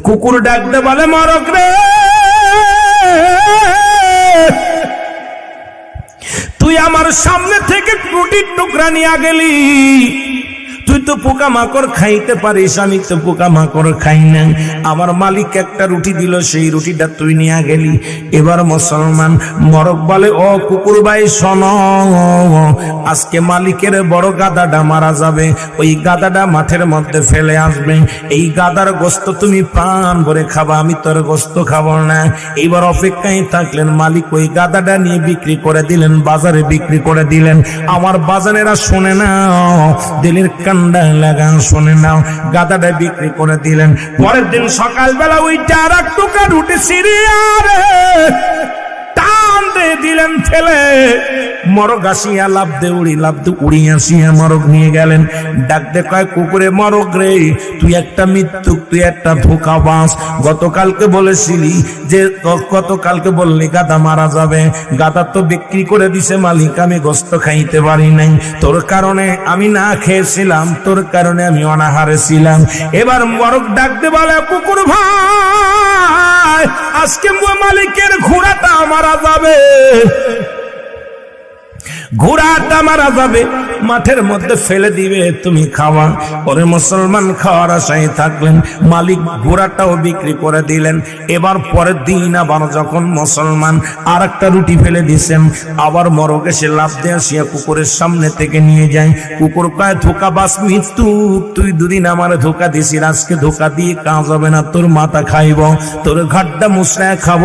কুকুর ডাকতে বলে মরক রে! তুই আমার সামনে থেকে রুটির টুকরা নিয়ে গেলি। তুই তো পোকা মাকড় খাইতে পারিস, আমি তো পোকা মাকড় খাই না। আমার মালিক একটা রুটি দিল, সেই রুটিটা তুই নিয়ে গেলি। এবার মুসলমান মরক বলে, ও কুকুর ভাই, শোন, আজকে মালিকের বড় গাদাটা মারা যাবে। ওই গাদাটা মাঠের মধ্যে ফেলে আসবে। এই গাদার গোস্ত তুমি প্রাণ ভরে খাবা, আমি তোর গোস্ত খাব না। এইবার অপেক্ষায় থাকলেন মালিক, ওই গাদাটা নিয়ে বিক্রি করে দিলেন, বাজারে বিক্রি করে দিলেন। আমার বাজারেরা শোনে না, দিলের কান্ডা লাগা শোনে নাও, গাদাটা বিক্রি করে দিলেন। পরের দিন সকালবেলা ওইটা আর এক টুকা রুটি সিরিয়ারে দিয়ে দিলেন ফেলে মরক আসিয়া লাভ দে উড়ি লাভ দে উড়ি আসিয়া মরক নিয়ে গেলেন। ডাক দে কয়, কুকুরে মরক রে, তুই একটা মৃত্যু তুই একটা ধোকা বাস গতকালকে বলেছিলি যে, গতকালকে বললি গাদা মারা যাবে। গাদা তো বিক্রি করে দিছে মালিক, আমি গোস্ত খাইতে পারি নাই। তোর কারণে আমি না খেয়েছিলাম, তোর কারণে আমি অনাহারে ছিলাম। এবার মরগ ডাক দে বলে, কুকুর ভাই! আজকে মালিকের ঘোড়াটা মারা যাবে। ঘোড়াটা মারা যাবে। মাঠের মধ্যে ফেলে দিবে, তুমি খাওয়া। পরে মুসলমান খাওয়ার আশায় থাকলেন, মালিক ঘোড়াটাও বিক্রি করে দিলেন। এবার পরের দিন আবার যখন মুসলমান আর একটা রুটি ফেলে দিছেন, আবার মরক এসে লাভ দিয়ে আসিয়া কুকুরের সামনে থেকে নিয়ে যায়। কুকুর কয়, ধোকা বাস মৃত্যু, তুই দুদিন আমার ধোকা দিছিস, আজকে ধোকা দিয়ে কাজ হবে না, তোর মাথা খাইব, তোর ঘাটটা মুসরায় খাব।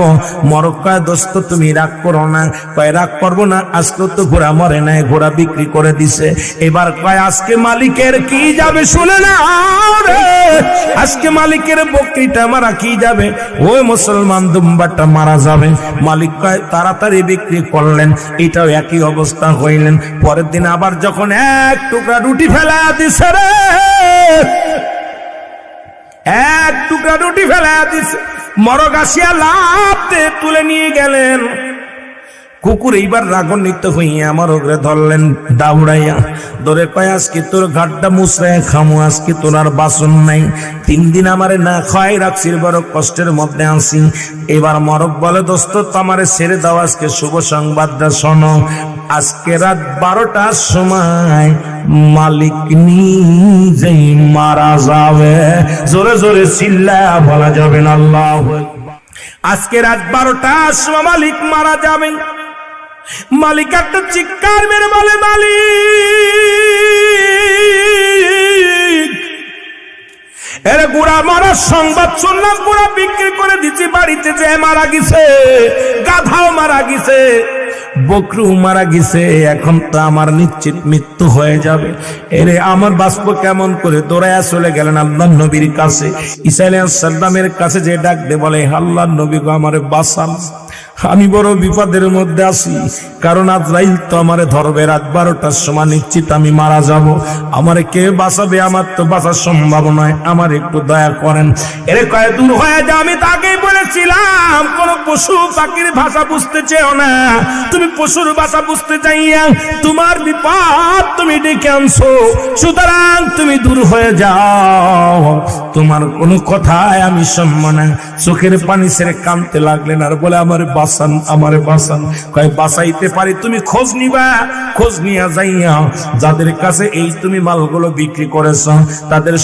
মরক কয়, দোস্ত, তুমি রাগ করো না। কয়, রাগ করব না আজকে তো ঘোড়া মরে নাই, ঘোড়া বিক্রি করে দিছে। এবার কয়, আজকে মালিকের কি যাবে শুনে না আজকে মালিকের বকরিটা মারা কি যাবে? ওই মুসলমান দুম্বাটা মারা যাবে। মালিক কয়, তাড়াতাড়ি বিক্রি করলেন, এটাও একই অবস্থা হইলেন। পরের দিন আবার যখন এক টুকরা রুটি ফেলা দিছে রে। এক টুকরা রুটি ফেলা দিছে। মরক লাভ তুলে নিয়ে গেলেন। কুকুর এইবার রাগান্বিত হইয়া আমার ওগরে ধরলেন দাউড়াইয়া ধরে কয় আজকে তোর ঘাটটা মুসরায় খামু, আজকে তোর আর বাসন নাই। তিন দিন আমারে না খাই রাখছির বড় কষ্টের মধ্যে আসি এবার মরক বলে, দোস্ত, তোমারে ছেড়ে দাও, আজকে শুভ সংবাদটা শোনো। আজকে রাত বারোটার সময় মালিক নিজেই মারা যাবে। জোরে জোরে চিল্লা, বলা যাবে না, আল্লাহ আজকে রাত বারোটার সময় মালিক মারা যাবে মালিক একটা চিৎকার মেরে বলে, মালিক, এর গুড়া মারার সংবাদ শুনলাম, গুড়া বিক্রি করে দিচ্ছি বাড়িতে যে মারা গেছে, গাধাও মারা গেছে বকরু মারা গেছে, এখন তো আমার নিশ্চিত মৃত্যু হয়ে যাবে। এরে আমার বাষ্প কেমন করে দৌড়াইয়া চলে গেলেন আল্লাহ নবীর কাছে। ইসাইল সাল্লামের কাছে যে ডাক দে বলে আল্লাহ নবী গো আমার বাসান আমি বড় বিপদের মধ্যে আছি, কারণ আজরাইল তো আমারে ধরবে, রাত বারোটার সময় নিশ্চিত আমি মারা যাব। আমারে কে বাঁচাবে? আমার তো বাঁচার সম্ভব নয়। আমার একটু দয়া করেন। এরে কয়ে দূর হয়ে যা, আমি তাকেই বলেছিলাম, কোন পশু পাখির ভাষা বুঝতে চেও না। তুমি পশুর ভাষা বুঝতে চাইয়া তোমার বিপদ তুমি ডেকে আনছো। সুতরাং তুমি দূর হয়ে যাও। তোমার কোনো কথায় আমি শুনব না চোখের পানি ছেড়ে কানতে লাগলেন আর বলে, আমার বাসান আমার বাসান কয় বাসাইতে পারি, তুমি খোঁজ নিবা? খোঁজ নিয়া যাইয়া যাদের কাছে এই তুমি মালগুলো বিক্রি করেছ, তাদের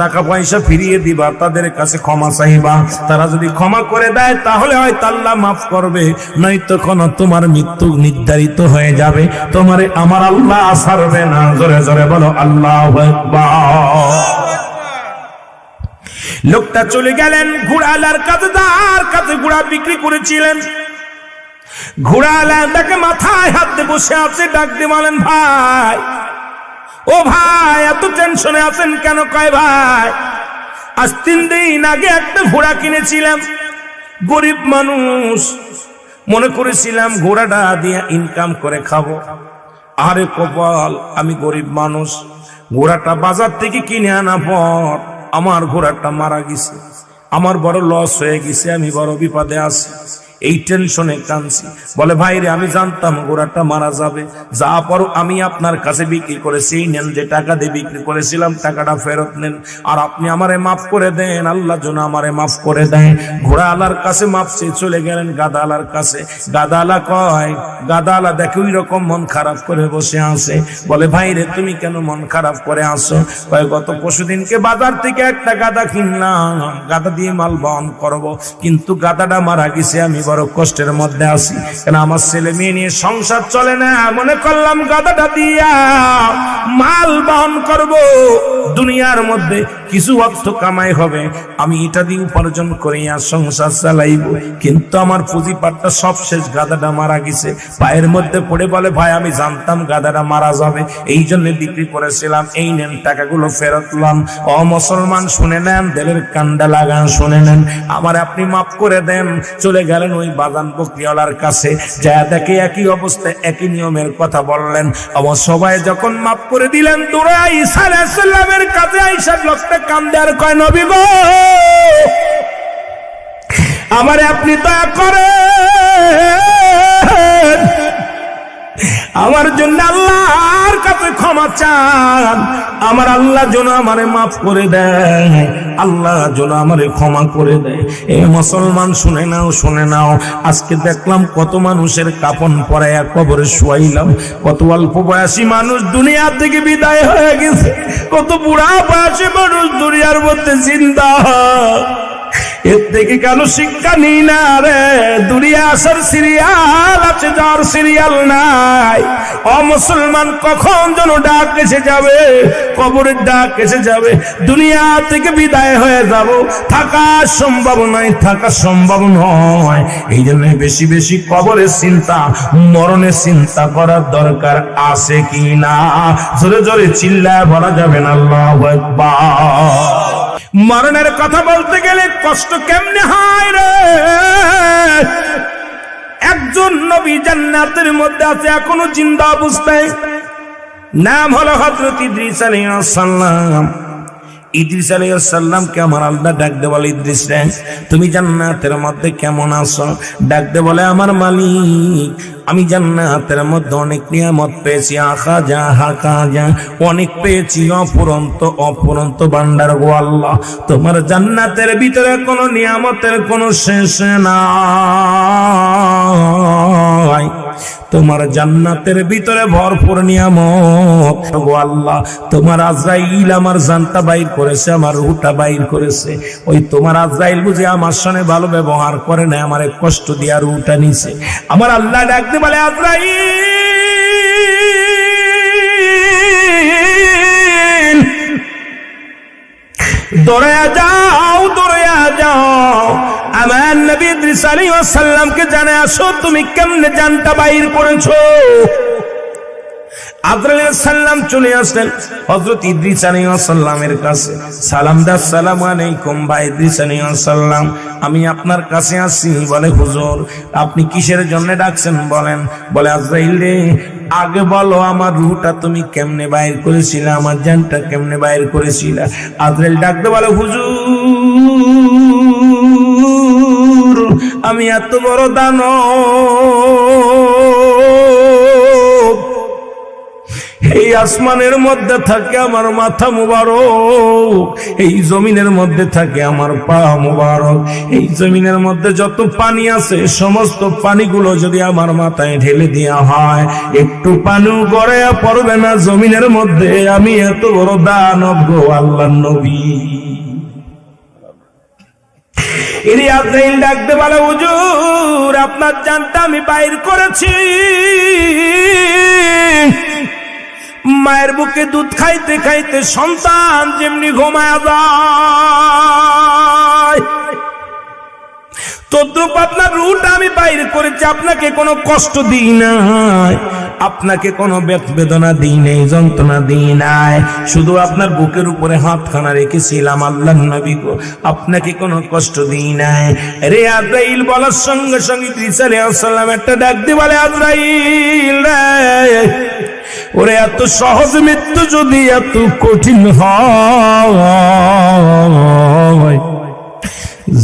টাকা পয়সা ফিরিয়ে দিবা, তাদের কাছে ক্ষমা চাইবা। তারা যদি ক্ষমা করে দেয়, তাহলে হয়তো আল্লাহ মাফ করবে, নয়তো কোনো তোমার মৃত্যু নির্ধারিত হয়ে যাবে। তোমারে আমার আল্লাহ ছাড়বে না। জোরে জোরে বলো, আল্লাহ লোকটা চলে গেলেন ঘোড়ালার কাছে তার কাছে ঘোড়া বিক্রি করেছিলেন। ঘোড়ালা তাকে মাথায় হাত বসে আছে, ডাক দিয়ে বলেন, ভাই, ও ভাই, এত টেনশনে আছেন কেন? কয় ভাই, আজ তিন দিন আগে একটা ঘোড়া কিনেছিলাম, গরিব মানুষ। মনে করেছিলাম ঘোড়াটা দিয়ে ইনকাম করে খাব। আরে কপাল, আমি গরিব মানুষ, ঘোড়াটা বাজার থেকে কিনে আনা পর আমার ঘোড়াটা মারা গেছে। আমার বড় লস হয়ে গেছে, আমি বড় বিপদে আছি। এই টেনশনে কাঁদছি। বলে ভাই রে আমি জানতাম গোড়াটা মারা যাবে। যা পর আমি আপনার কাছে বিক্রি করেছি। নেন যে টাকা দিয়ে বিক্রি করেছিলাম, টাকাটা ফেরত নেন। আর আপনি আমারে মাফ করে দেন। আল্লাহ যেন আমারে মাফ করে দেন। ঘোড়া আলার কাছে মাফ চেয়ে চলে গেলেন গাদা আলার কাছে। গাদা আলা কয় গাদা আলা দেখে ওই রকম মন খারাপ করে বসে আছে। বলে ভাই রে তুমি কেন মন খারাপ করে আসো কয়, গত পরশুদিনকে বাজার থেকে একটা গাদা কিনলাম। গাদা দিয়ে মাল বহন করব। কিন্তু গাদাটা মারা গেছে, আমি বড় কষ্টের মধ্যে আছি। কেন আমার ছেলে মেয়ে নিয়ে সংসার চলে না? মনে করলাম গাদাটা দিয়া মাল বহন করব। দুনিয়ার মধ্যে কিছু অর্থ কামাই হবে। আমি এটা দিয়ে উপার্জন করে আর সংসার চালাইব। কিন্তু আমার পুঁজিপাটটা সব শেষ, গাদাটা মারা গেছে। পায়ের মধ্যে পড়ে বলে, ভাই, আমি জানতাম গাদাটা মারা যাবে। এই জন্য বিক্রি করেছিলাম, এই নেন, টাকাগুলো ফেরতলাম ও মুসলমান, শুনে নেন, দেলের কান্ডা লাগান, শুনে নেন। আমার আপনি মাফ করে দেন। চলে গেলেন ওই বাগান বকরিওয়ালার কাছে। যা দেখে একই অবস্থায় একই নিয়মের কথা বললেন। আমার সবাই যখন মাফ করে দিলেন দূরে ঈসা আলাইহিসসালামের কাছে আইসার লোকটা কান্দে আর কয় নবী গো আমারে আপনি দয়া করেন। আমার জন্য আল্লাহর কাছে ক্ষমা চান। আমার আল্লাহ যেন আমারে মাফ করে দেয়। আল্লাহ যেন আমারে ক্ষমা করে দেয়। এ মুসলমান, শুনে নাও শুনে নাও। আজকে দেখলাম কত মানুষের কাপন পরাইয়া কবরে শুয়াইলাম। কত অল্প বয়সী মানুষ দুনিয়া থেকে বিদায় হয়ে গেছে। কত বুড়া বয়সী মানুষ দুনিয়ার মধ্যে জিন্দা। এর থেকে কেন শিক্ষা নিই না রে। দুনিয়া আসার সিরিয়াল আছে, যার সিরিয়াল নাই। অ মুসলমান কখন যেন ডাক এসে যাবে? কবরের ডাক এসে যাবে। দুনিয়া থেকে বিদায় হয়ে যাব। থাকা সম্ভব নয়, থাকা সম্ভব নয়। এই জন্য বেশি বেশি কবরের চিন্তা, মরণের চিন্তা করার দরকার আছে কি না জোরে জোরে চিল্লায় বলা যাবে না, আল্লাহ আকবার। মরণের কথা বলতে গেলে কষ্ট কেমনে হয় রে? একজন নবী জান্নাতের মধ্যে আছে, এখনও জিন্দা অবস্থায়। নাম হলো হজরত ইদ্রিস আলাইহিস সালাম। ইদ্রিস আলাইসাল্লামকে আমার আল্লাহ ডাকতে বলে, ইদ্রিস তুমি জান্নাতের মধ্যে কেমন আছো? ডাকতে বলে, আমার মালিক, আমি জান্নাতের মধ্যে অনেক নিয়ামত পেয়েছি, আখা যা হাকা যা, অনেক পেয়েছি অপুরন্ত অপুরন্ত ভান্ডার গো আল্লাহ। তোমার জান্নাতের ভিতরে কোনো নিয়ামতের কোনো শেষ নাই। তোমার জান্নাতের ভিতরে ভরপুর নিয়ামত। আল্লাহ, তোমার আজরাইল আমার জানটা বাইর করেছে, আমার রুটা বাইর করেছে। ওই তোমার আজরাইল বুঝে আমার সঙ্গে ভালো ব্যবহার করে না আমার কষ্ট দিয়ে রুটা নিছে। আমার আল্লাহ ডাকতে বলে, আজরাইল! দৌড়ে যাও দৌড়ে যাও। আমার নবী ইদ্রিস আলাইহিস সালামকে জানে আসো, তুমি কেমনে জানটা বাইর করেছ? আমি আপনার কাছে আসছি, বলে হুজুর, আপনি কিসের জন্য ডাকছেন বলেন? বলে, আজরাইল রে, আগে বলো আমার রুটা তুমি কেমনে বাইর করেছিলে, আমার জানটা কেমনে বাইর করেছিলে? আজরাইল ডাকতে বলে, হুজুর আমি এত বড় দানো এই আসমানের মধ্যে থাকে আমার মাথা মুবারক। এই জমিনের মধ্যে থাকে আমার পা মুবারক। এই জমিনের মধ্যে যত পানি আছে, সমস্ত পানিগুলো যদি আমার মাথায় ঢেলে দেওয়া হয়, একটু পানিও গড়ে পড়বে না জমিনের মধ্যে। আমি এত বড় দানব গো আল্লাহ নবী। ইরিয়াজাইল ডাকতে বলে, হুজুর, আপনার জানটা আমি বাইর করেছি। মায়ের বুকে দুধ খাইতে খাইতে সন্তান যেমনি ঘুমায় যায়। তদ্রুপ আপনার রুট আমি বাইর করেছি, আপনাকে কোনো কষ্ট দিই নাই। আপনাকে কোনো বেদনা দিই নেই, যন্ত্রণা দিই নাই। শুধু আপনার বুকের উপরে হাতখানা রেখেছিলাম আল্লাহ নবী গো, আপনাকে কোনো কষ্ট দিই নাই। রে আজরাইল, বলার সঙ্গে সঙ্গে ঈসা একটা ডাক দিয়ে বলে, আজরাইল ওরে, এত সহজ মৃত্যু যদি এত কঠিন হয়।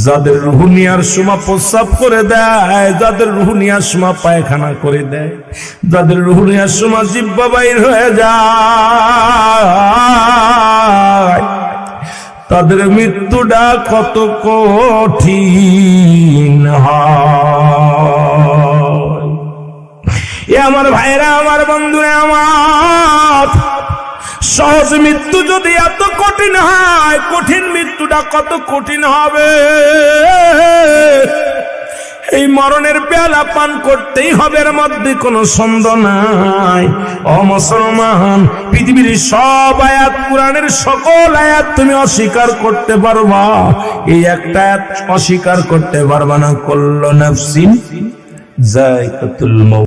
যাদের রুহুনিয়ার সময় প্রস্রাব করে দেয়, যাদের রুহুনিয়ার সময় পায়খানা করে দেয়, যাদের রুহুনিয়ার সময় জিব্বা বাইর হয়ে যায়, তাদের মৃত্যুটা কত কঠিন হয়। আমার ভাইরা, আমার বন্ধুরা, আমার সহজ মৃত্যু যদি এত কঠিন হয়, কঠিন মৃত্যুটা কত কঠিন হবে? এই মরণের পেয়ালা পান করতেই হবে, এর মধ্যে কোনো সন্দেহ নাই। ও মুসলমান, পৃথিবীর সব আয়াত, কোরআনের সকল আয়াত তুমি অস্বীকার করতে পারবা। এই একটা আয়াত অস্বীকার করতে পারবা না। কল্ল নাফসিন জায়কাতুল মৌত।